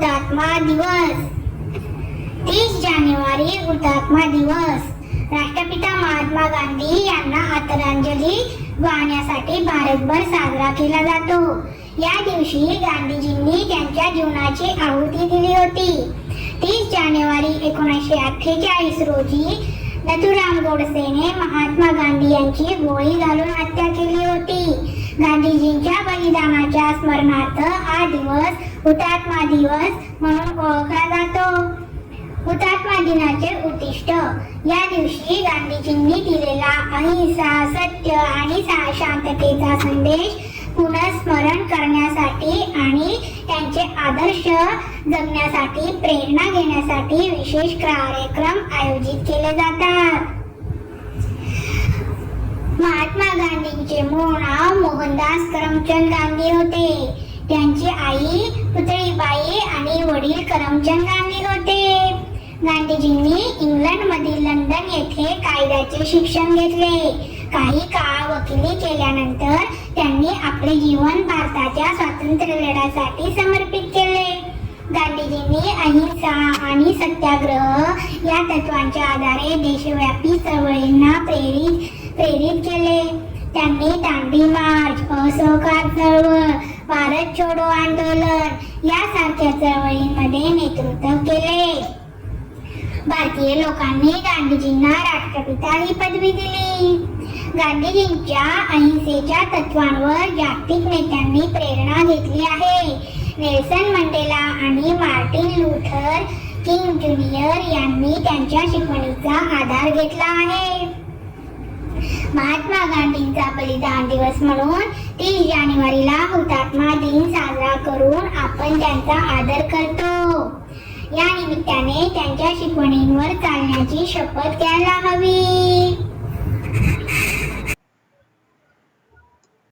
हुतात्मा दिवस. तीस जानेवारी हुतात्मा दिवस. राष्ट्रपिता महात्मा गांधी यांना आदरांजली वाहण्यासाठी भारतभर साजरा केला जातो. या दिवशी गांधीजींनी त्यांच्या जीवनाची आहुती दिली होती. तीस जानेवारी एकोणीसशे अठ्ठेचाळीस रोजी नथुराम गोडसेने महात्मा गांधी यांची गोळी घालून हत्या केली होती. गांधीजींच्या बलिदानाच्या स्मरणार्थ हा दिवस हुतात्मा दिवस म्हणून ओळखला जातो. हुतात्मा दिनाचे उद्दिष्ट या दिवशी गांधीजींनी दिलेला अहिंसा सत्य आणि शांततेचा संदेश पुनस्मरण करण्यासाठी आणि त्यांचे आदर्श जगण्यासाठी प्रेरणा घेण्यासाठी विशेष कार्यक्रम आयोजित केले जातात. महात्मा गांधींचे मूळ नाव मोहनदास करमचंद गांधी होते. आई पुतळीबाई आणि वडील करमचंद गांधी होते. गांधीजींनी इंग्लंडमधील लंडन येथे कायद्याचे शिक्षण घेतले. काही काळ वकिली केल्यानंतर त्यांनी आपले जीवन भारताच्या स्वातंत्र्य लढ्यासाठी समर्पित केले. गांधीजींनी अहिंसा आणि सत्याग्रह या तत्वांच्या आधारे देशव्यापी चळवळींना प्रेरित प्रेरित केले. त्यांनी दांडी मार्च असहकार चळवळ भारत छोडो आंदोलन. यासारख्या चळवळींमध्ये नेतृत्व केले. भारतीय लोकांनी गांधीजींना राष्ट्रपिता ही पदवी दिली. गांधीजींच्या अहिंसेच्या तत्वांवर जागतिक नेत्यांनी प्रेरणा घेतली आहे. नेल्सन मंडेला आणि मार्टिन लुथर किंग ज्युनियर यांनी त्यांच्या शिकवणीचा आधार घेतला आहे. महात्मा गांधींचा बलिदान दिवस म्हणून तीस जानेवारीला हुतात्मा दिन साजरा करून आपण त्यांचा आदर करतो. या निमित्ताने त्यांच्या शिकवणींवर चालण्याची शपथ घ्यायला हवी.